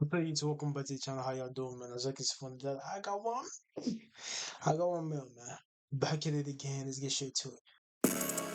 To welcome back to the channel. How y'all doing, man? I was looking for that. I got one. I got one mil, man. Back at it again. Let's get straight to it.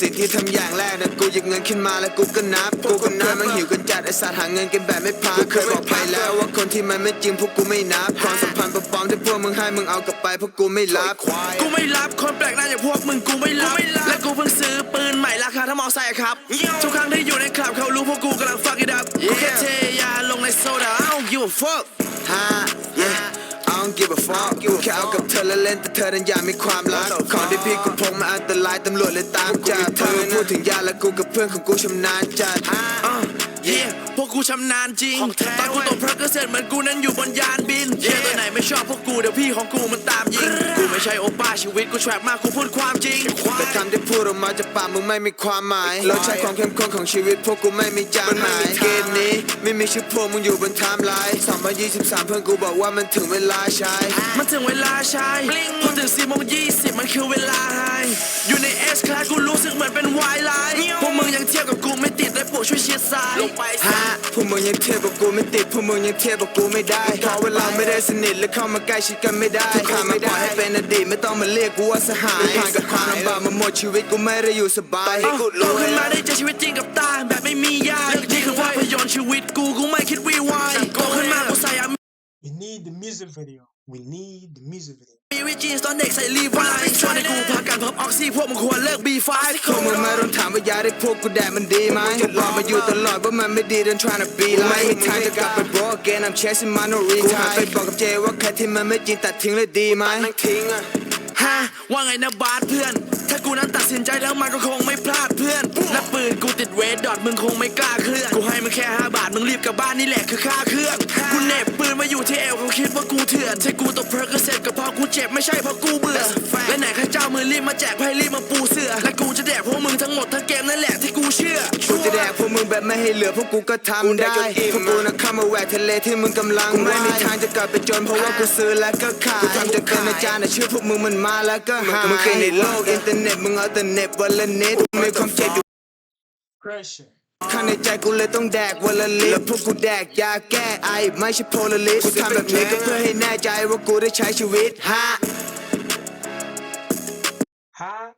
สิ่งที่ทำอย่างแรกนะกูหยิบเงินขึ้นมาแล้วกูก็นับกูกับเพื่อนมันหิวกันจัดไอสัตว์หาเงินกันแบบไม่พักกูเคยบอกไปแล้วว่าคนที่มันไม่จริงพวกกูไม่นับความสัมพันธ์ปลอมๆที่พวกมึงให้มึงเอากลับไปพวกกูไม่รับกูไม่รับคนแปลกหน้าอย่างพวกมึงกูไม่รับและกูเพิ่งซื้อปืนใหม่ราคาเท่ามอไซค์อะครับทุกครั้งที่อยู่ในคลับเขารู้พวกกูกำลัง fuck it up กูแค่เทยาลงในโซดา I don't give a fuck ฮะ yeah I don't give a fuck กูแค่เอากับเธอและเล่นแต่เธอนั้นอยากมีความรักของที่พี่กูพกมาอันตรายตำรวจเลยตามจับเธอพูดถึงยาและกูกับเพื่อนของกูชำนาญจัด uh, yeah พวกกูชำนาญจริงตอนกูตกพระเกษตรเหมือนกูนั้นอยู่บนยานบินเชียตัวไหนไม่ชอบพวกกูเดี๋ยวพี่ของกูมันตามยิงกู ไม่ใช่โอป้าชีวิตกูแทรกมากกูพูดความจริงแต่คำที่พูดออกมาจากปากมึงไม่มีความหมายรสชาติความเข้มข้นของชีวิตพวกกูไม่มีจางหายเกมนี้ไม่มีชื่อพวกมึงอยู่บนไทม์ไลน์2023 เพื่อนกูบอกว่ามันถึงเวลาใช้มันถึงเวลาใช้พอถึงสี่โมงยี่สิบมันคือเวลาไฮอยู่ในเอสคลาสกูรู้สึกเหมือนเป็นวายไลน์พวกมึงยังเทียบกับกูไม่ติดเลยปวดช่วยเชียร์ซ้ายลงไปฮะพวกมึงยังเทียบกับกูไม่ติดพวกมึงยังเทียบกับกูไม่ได้เพราะเวลาไม่ได้สนิทและเข้ามาใกล้ชิดกันไม่ได้ทุกครั้งมันปล่อยให้เป็นอดีตไม่ต้องมาเรียกกูว่าสหายผ่านกับความลำบากมาหมดชีวิตกูไม่ได้อยู่สบายเอ้าโตขึ้นมาได้เจอชีวิตจริงกับตาแบบไม่มีญาตินี่คือภาพยนตร์ชีวิตกูกูไม่คิดวีวายโตขึ้นมากูใส่อา We need the music video. We need the music video. มีวิจีนตอนเด็กใส่รีวายชวนให้กูพากันพับออกซิพวกมึงควรเลิกบีไฟพวกมึงมาต้องถามว่ายาได้พวกกูแดกมันดีไหมกูบอกมาอยู่ตลอดว่ามันไม่ดี don't tryna be like ไม่มีทางจะกลับไป broke again I'm chasing my no retime กูหันไปบอกกับเจว่าใครที่มันไม่จริงตัดทิ้งเลยดีไหมทิ้งอะฮะว่าไงนะบาสเพื่อน ถ้ากูนั้นตัดสินใจแล้วมันก็คงไม่พลาดเพื่อนและปืนกูติดเวทดอทมึงคงไม่กล้าเคลื่อน กูให้มึงแค่ห้าบาทมึงรีบกลับบ้านนี่แหละคือค่าเครื่อง กูเหน็บปืนมาอยู่ที่เอวเขาคิดว่ากู เถื่อนที่กูตกเพราะเกษตรก็เพราะกูเจ็บไม่ใช่เพราะกูเบื่อและไหนข้าเจ้ามือรีบมาแจกไพ่รีบมาปูเสือและกูจะแดกพวกมึงทั้งหมดทั้งเกมนั่นแหละที่กูเชื่อกูจะแดกพวกมึงแบบไม่ให้เหลือพวกกูก็ทำได้พวกกูนะเข้ามาแหวกทะเลที่มึงกำลังกูไม่มีทางจะกลับไปจนเพราะว่ากูซื้อแล้วก็ขายกูทำจะเป็นอาจารย์แต่ชื่อพวกมึงมันมาแล้วก็หายมึงเคยในโลกอินเทอร์เน็ตมึงเอาแต่เน็ตวันละนิดมีความเจ็บอยู่ Pressure. ข้างในใจกูเลยต้องแดกวันละลิตรแล้วพวกกูแดกยาแก้ไอไม่ใช่โพลาริสกูทำแบบนี้ก็เพื่อให้แน่ใจว่ากูได้ใช้ชีวิตฮะ Huh?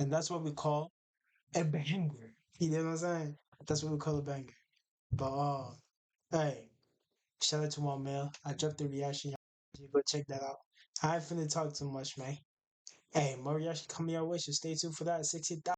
And that's what we call a banger. You know what I'm saying? That's what we call a banger. But uh, hey, shout out to my mail. I dropped the reaction. You go check that out. I ain't finna talk too much, man. Hey, more reaction coming your way, so stay tuned for that. 60,000.